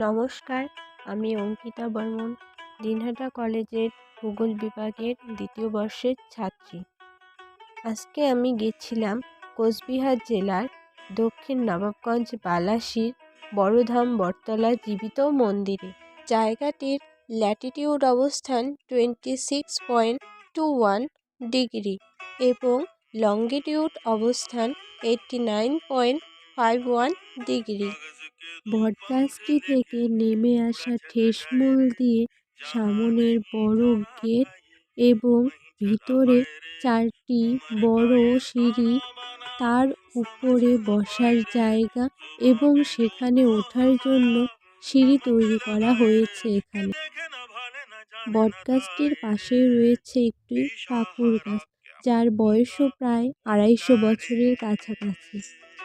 নমস্কার, আমি অঙ্কিতা বর্মন, দিনহাটা কলেজের ভূগোল বিভাগের দ্বিতীয় বর্ষের ছাত্রী। আজকে আমি গেছিলাম কোচবিহার জেলার দক্ষিণ নবাবগঞ্জ বালাসির বড়ধাম বটতলা জীবিত মন্দিরে। জায়গাটির ল্যাটিটিউড অবস্থান twenty six point two one degree এবং লঙ্গিটিউড অবস্থান eighty nine point five one degree বটগাছটি থেকে নেমে আসা ঠেসমূল দিয়ে সামনের বড় গেট এবং ভিতরে চারটি বড় সিঁড়ি, তার উপরে বসার জায়গা এবং সেখানে ওঠার জন্য সিঁড়ি তৈরি করা হয়েছে এখানে। বটগাছটির পাশে রয়েছে একটি পাকুড় গাছ যার বয়সও প্রায় আড়াইশো বছরের কাছাকাছি।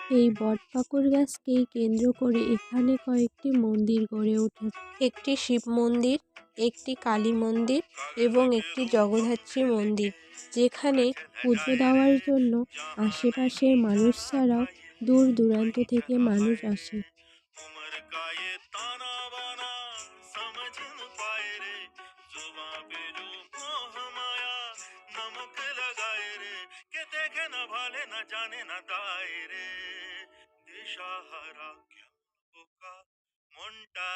এই বটপাকুড় গাছকেই কেন্দ্র করে এখানে কয়েকটি মন্দির গড়ে ওঠে। একটি শিব মন্দির, একটি কালী মন্দির এবং একটি জগদ্ধাত্রী মন্দির, যেখানে পুজো দেওয়ার জন্য আশেপাশের মানুষ ছাড়াও দূর দূরান্ত থেকে মানুষ আসে। देखे न भाले न जाने न दायरे दिशाहारा क्या का मुंडा